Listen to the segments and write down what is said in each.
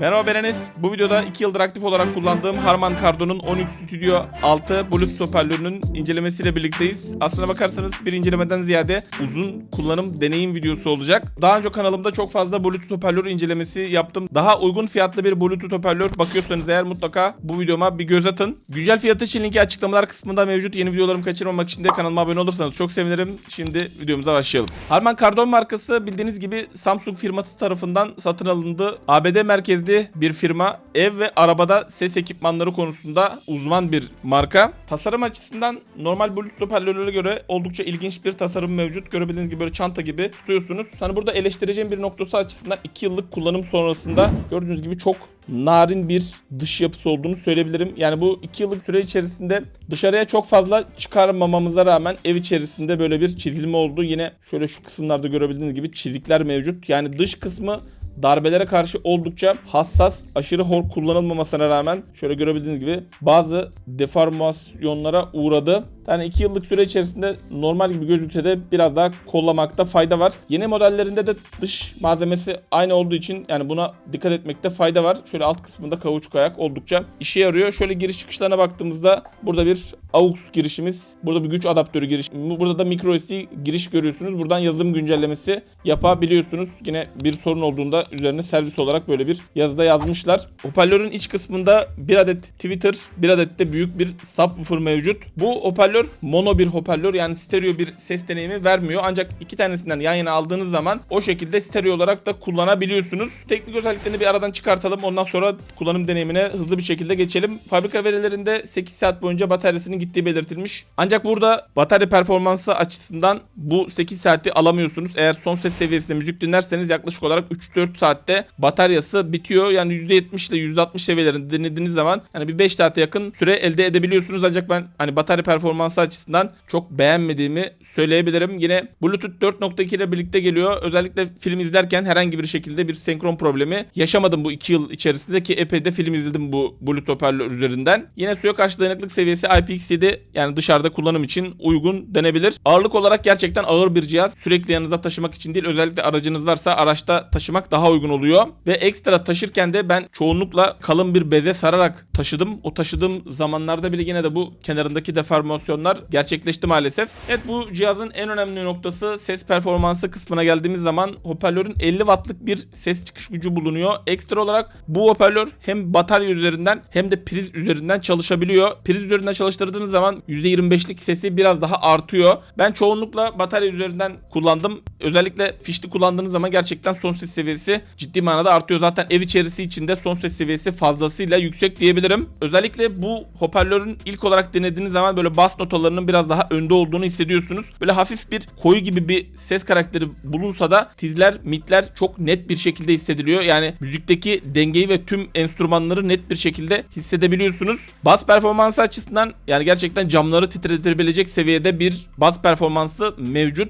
Merhaba ben Enes. Bu videoda 2 yıldır aktif olarak kullandığım Harman Kardon'un 13 Studio 6 Bluetooth hoparlörünün incelemesiyle birlikteyiz. Aslına bakarsanız bir incelemeden ziyade uzun kullanım deneyim videosu olacak. Daha önce kanalımda çok fazla Bluetooth hoparlör incelemesi yaptım. Daha uygun fiyatlı bir Bluetooth hoparlör bakıyorsanız eğer mutlaka bu videoma bir göz atın. Güncel fiyatı için linki açıklamalar kısmında mevcut. Yeni videolarımı kaçırmamak için de kanalıma abone olursanız çok sevinirim. Şimdi videomuza başlayalım. Harman Kardon markası bildiğiniz gibi Samsung firması tarafından satın alındı. ABD merkezli bir firma. Ev ve arabada ses ekipmanları konusunda uzman bir marka. Tasarım açısından normal Bluetooth hoparlörlere göre oldukça ilginç bir tasarım mevcut. Görebildiğiniz gibi böyle çanta gibi tutuyorsunuz. Hani burada eleştireceğim bir noktası açısından 2 yıllık kullanım sonrasında gördüğünüz gibi çok narin bir dış yapısı olduğunu söyleyebilirim. Yani bu 2 yıllık süre içerisinde dışarıya çok fazla çıkarmamamıza rağmen ev içerisinde böyle bir çizilme oldu. Yine şöyle şu kısımlarda görebildiğiniz gibi çizikler mevcut. Yani dış kısmı darbelere karşı oldukça hassas, aşırı hor kullanılmamasına rağmen şöyle görebildiğiniz gibi bazı deformasyonlara uğradı. Yani 2 yıllık süre içerisinde normal gibi gözükse de biraz daha kollamakta fayda var. Yeni modellerinde de dış malzemesi aynı olduğu için yani buna dikkat etmekte fayda var. Şöyle alt kısmında kauçuk ayak oldukça işe yarıyor. Şöyle giriş çıkışlarına baktığımızda burada bir AUX girişimiz, burada bir güç adaptörü giriş, burada da micro SD giriş görüyorsunuz. Buradan yazılım güncellemesi yapabiliyorsunuz. Yine bir sorun olduğunda üzerine servis olarak böyle bir yazıda yazmışlar. Hoparlörün iç kısmında bir adet Twitter, bir adet de büyük bir subwoofer mevcut. Bu hoparlör mono bir hoparlör yani stereo bir ses deneyimi vermiyor. Ancak iki tanesinden yan yana aldığınız zaman o şekilde stereo olarak da kullanabiliyorsunuz. Teknik özelliklerini bir aradan çıkartalım. Ondan sonra kullanım deneyimine hızlı bir şekilde geçelim. Fabrika verilerinde 8 saat boyunca bataryasının gittiği belirtilmiş. Ancak burada batarya performansı açısından bu 8 saati alamıyorsunuz. Eğer son ses seviyesinde müzik dinlerseniz yaklaşık olarak 3-4 saatte bataryası bitiyor. Yani %70 ile %60 seviyelerinde dinlediğiniz zaman hani bir 5 saate yakın süre elde edebiliyorsunuz. Ancak ben hani batarya performansı açısından çok beğenmediğimi söyleyebilirim. Yine Bluetooth 4.2 ile birlikte geliyor. Özellikle film izlerken herhangi bir şekilde bir senkron problemi yaşamadım bu 2 yıl içerisinde ki epey de film izledim bu Bluetooth hoparlör üzerinden. Yine suya karşı dayanıklık seviyesi IPX7 yani dışarıda kullanım için uygun denebilir. Ağırlık olarak gerçekten ağır bir cihaz. Sürekli yanınızda taşımak için değil özellikle aracınız varsa araçta taşımak daha uygun oluyor. Ve ekstra taşırken de ben çoğunlukla kalın bir beze sararak taşıdım. O taşıdığım zamanlarda bile yine de bu kenarındaki deformasyonlar gerçekleşti maalesef. Evet bu cihazın en önemli noktası ses performansı kısmına geldiğimiz zaman hoparlörün 50 wattlık bir ses çıkış gücü bulunuyor. Ekstra olarak bu hoparlör hem batarya üzerinden hem de priz üzerinden çalışabiliyor. Priz üzerinden çalıştırdığınız zaman %25'lik sesi biraz daha artıyor. Ben çoğunlukla batarya üzerinden kullandım. Özellikle fişli kullandığınız zaman gerçekten son ses seviyesi ciddi manada artıyor. Zaten ev içerisi içinde son ses seviyesi fazlasıyla yüksek diyebilirim. Özellikle bu hoparlörün ilk olarak denediğiniz zaman böyle bas notalarının biraz daha önde olduğunu hissediyorsunuz. Böyle hafif bir koyu gibi bir ses karakteri bulunsa da tizler, mitler çok net bir şekilde hissediliyor. Yani müzikteki dengeyi ve tüm enstrümanları net bir şekilde hissedebiliyorsunuz. Bas performansı açısından yani gerçekten camları titretebilecek seviyede bir bas performansı mevcut.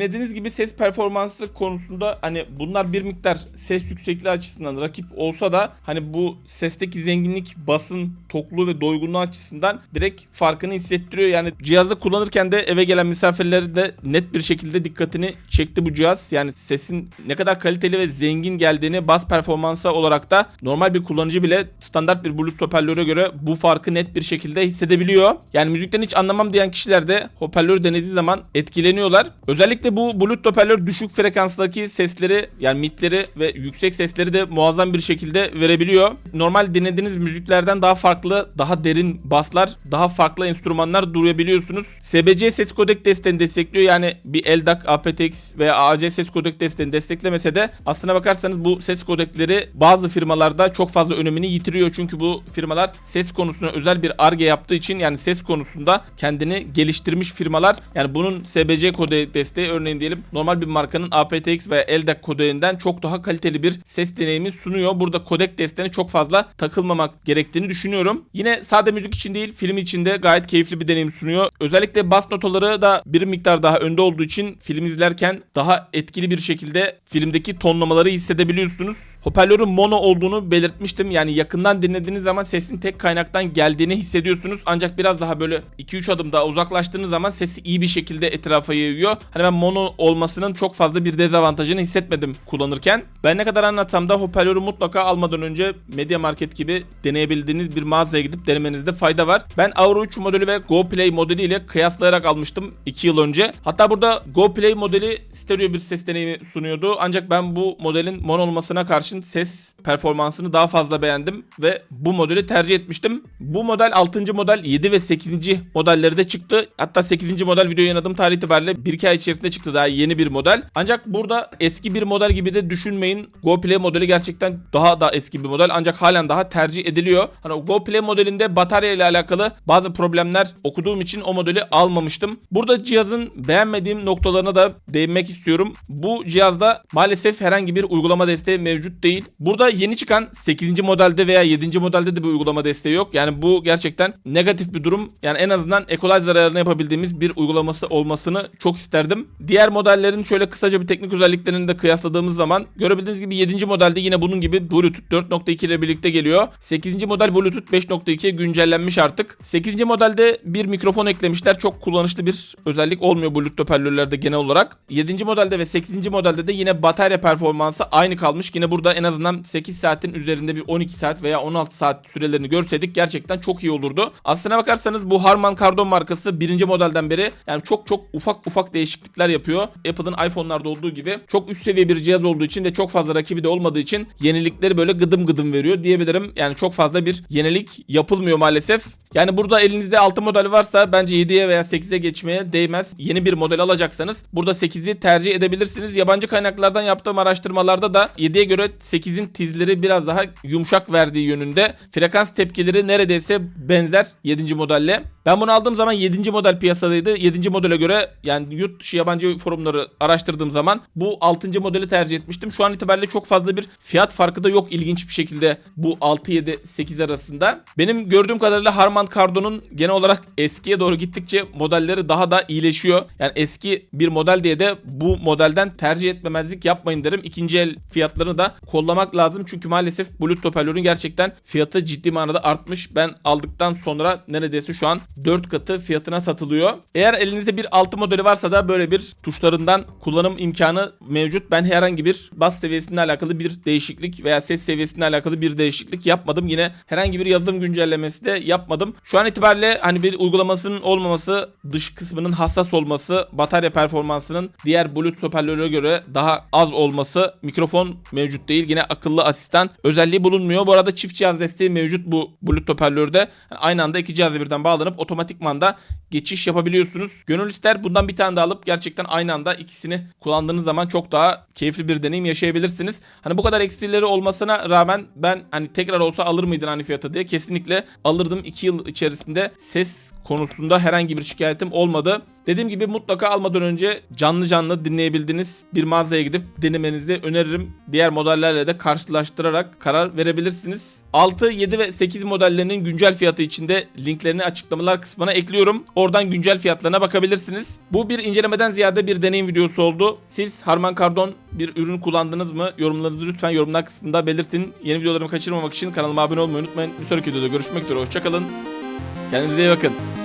Dinlediğiniz gibi ses performansı konusunda hani bunlar bir miktar ses yüksekliği açısından rakip olsa da hani bu sesteki zenginlik, basın, tokluğu ve doygunluğu açısından direkt farkını hissettiriyor. Yani cihazı kullanırken de eve gelen misafirleri de net bir şekilde dikkatini çekti bu cihaz. Yani sesin ne kadar kaliteli ve zengin geldiğini bas performansı olarak da normal bir kullanıcı bile standart bir Bluetooth hoparlöre göre bu farkı net bir şekilde hissedebiliyor. Yani müzikten hiç anlamam diyen kişiler de hoparlörü denediği zaman etkileniyorlar. Özellikle bu Bluetooth hoparlör düşük frekanstaki sesleri yani midleri ve yüksek sesleri de muazzam bir şekilde verebiliyor. Normal dinlediğiniz müziklerden daha farklı, daha derin baslar, daha farklı enstrümanlar duyabiliyorsunuz. SBC ses kodek desteğini destekliyor. Yani bir LDAC, aptX veya AC ses kodek desteğini desteklemese de aslına bakarsanız bu ses kodekleri bazı firmalarda çok fazla önemini yitiriyor. Çünkü bu firmalar ses konusuna özel bir arge yaptığı için yani ses konusunda kendini geliştirmiş firmalar. Yani bunun SBC kodek desteği örneğin diyelim normal bir markanın aptX veya LDAC kodeğinden çok daha kaliteli bir ses deneyimi sunuyor. Burada kodek desteğine çok fazla takılmamak gerektiğini düşünüyorum. Yine sade müzik için değil film için de gayet keyifli bir deneyim sunuyor. Özellikle bas notaları da bir miktar daha önde olduğu için film izlerken daha etkili bir şekilde filmdeki tonlamaları hissedebiliyorsunuz. Hoparlörün mono olduğunu belirtmiştim. Yani yakından dinlediğiniz zaman sesin tek kaynaktan geldiğini hissediyorsunuz. Ancak biraz daha böyle 2-3 adım daha uzaklaştığınız zaman sesi iyi bir şekilde etrafa yayıyor. Hani ben mono olmasının çok fazla bir dezavantajını hissetmedim kullanırken. Ben ne kadar anlatsam da hoparlörü mutlaka almadan önce Media Market gibi deneyebildiğiniz bir mağazaya gidip denemenizde fayda var. Ben Auro 3 modeli ve Go Play modeli ile kıyaslayarak almıştım 2 yıl önce. Hatta burada Go Play modeli stereo bir ses deneyimi sunuyordu. Ancak ben bu modelin mono olmasına karşın ses performansını daha fazla beğendim ve bu modeli tercih etmiştim. Bu model 6. model 7 ve 8. modelleri de çıktı. Hatta 8. model video yayınladığım tarih itibariyle 1-2 ay içerisinde çıktı daha yeni bir model. Ancak burada eski bir model gibi de düşünmeyin. Go Play modeli gerçekten daha da eski bir model ancak halen daha tercih ediliyor. Hani o Go Play modelinde batarya ile alakalı bazı problemler okuduğum için o modeli almamıştım. Burada cihazın beğenmediğim noktalarına da değinmek istiyorum. Bu cihazda maalesef herhangi bir uygulama desteği mevcut değil. Burada yeni çıkan 8. modelde veya 7. modelde de bir uygulama desteği yok. Yani bu gerçekten negatif bir durum. Yani en azından equalizer ayarını yapabildiğimiz bir uygulaması olmasını çok isterdim. Diğer modellerin şöyle kısaca bir teknik özelliklerini de kıyasladığımız zaman görebildiğiniz gibi 7. modelde yine bunun gibi Bluetooth 4.2 ile birlikte geliyor. 8. model Bluetooth 5.2'ye güncellenmiş artık. 8. modelde bir mikrofon eklemişler. Çok kullanışlı bir özellik olmuyor Bluetooth hoparlörlerde genel olarak. 7. modelde ve 8. modelde de yine batarya performansı aynı kalmış. Yine burada en azından 8 saatin üzerinde bir 12 saat veya 16 saat sürelerini görseydik gerçekten çok iyi olurdu. Aslına bakarsanız bu Harman Kardon markası birinci modelden beri yani çok çok ufak ufak değişiklikler yapıyor. Apple'ın iPhone'larda olduğu gibi çok üst seviye bir cihaz olduğu için de çok fazla rakibi de olmadığı için yenilikleri böyle gıdım gıdım veriyor diyebilirim. Yani çok fazla bir yenilik yapılmıyor maalesef. Yani burada elinizde 6 model varsa bence 7'ye veya 8'e geçmeye değmez. Yeni bir model alacaksanız burada 8'i tercih edebilirsiniz. Yabancı kaynaklardan yaptığım araştırmalarda da 7'ye göre 8'in tizleri biraz daha yumuşak verdiği yönünde. Frekans tepkileri neredeyse benzer 7. modelle. Ben bunu aldığım zaman 7. model piyasadaydı. 7. modele göre yani yurt dışı yabancı forumları araştırdığım zaman bu 6. modeli tercih etmiştim. Şu an itibariyle çok fazla bir fiyat farkı da yok ilginç bir şekilde bu 6 7 8 arasında. Benim gördüğüm kadarıyla Harman Kardon'un genel olarak eskiye doğru gittikçe modelleri daha da iyileşiyor. Yani eski bir model diye de bu modelden tercih etmemezlik yapmayın derim. İkinci el fiyatlarını da kollamak lazım. Çünkü maalesef Bluetooth hoparlörün gerçekten fiyatı ciddi manada artmış. Ben aldıktan sonra neredeyse şu an 4 katı fiyatına satılıyor. Eğer elinizde bir 6 modeli varsa da böyle bir tuşlarından kullanım imkanı mevcut. Ben herhangi bir bas seviyesiyle alakalı bir değişiklik veya ses seviyesiyle alakalı bir değişiklik yapmadım. Yine herhangi bir yazılım güncellemesi de yapmadım. Şu an itibariyle hani bir uygulamasının olmaması, dış kısmının hassas olması, batarya performansının diğer Bluetooth hoparlörlere göre daha az olması, mikrofon mevcut değil. Yine akıllı asistan özelliği bulunmuyor. Bu arada çift cihaz desteği mevcut bu Bluetooth hoparlörde. Yani aynı anda iki cihazla birden bağlanıp otomatikman da geçiş yapabiliyorsunuz. Gönül ister bundan bir tane daha alıp gerçekten aynı anda ikisini kullandığınız zaman çok daha keyifli bir deneyim yaşayabilirsiniz. Hani bu kadar eksileri olmasına rağmen ben hani tekrar olsa alır mıydın hani fiyatı diye kesinlikle alırdım. 2 yıl içerisinde ses konusunda herhangi bir şikayetim olmadı. Dediğim gibi mutlaka almadan önce canlı canlı dinleyebildiğiniz bir mağazaya gidip denemenizi öneririm. Diğer modellerle de karşılaştırarak karar verebilirsiniz. 6, 7 ve 8 modellerinin güncel fiyatı içinde linklerini açıklamalar kısmına ekliyorum. Oradan güncel fiyatlarına bakabilirsiniz. Bu bir incelemeden ziyade bir deneyim videosu oldu. Siz Harman Kardon bir ürün kullandınız mı? Yorumlarınızı lütfen yorumlar kısmında belirtin. Yeni videolarımı kaçırmamak için kanalıma abone olmayı unutmayın. Bir sonraki videoda görüşmek üzere. Hoşçakalın. Kendinize iyi bakın.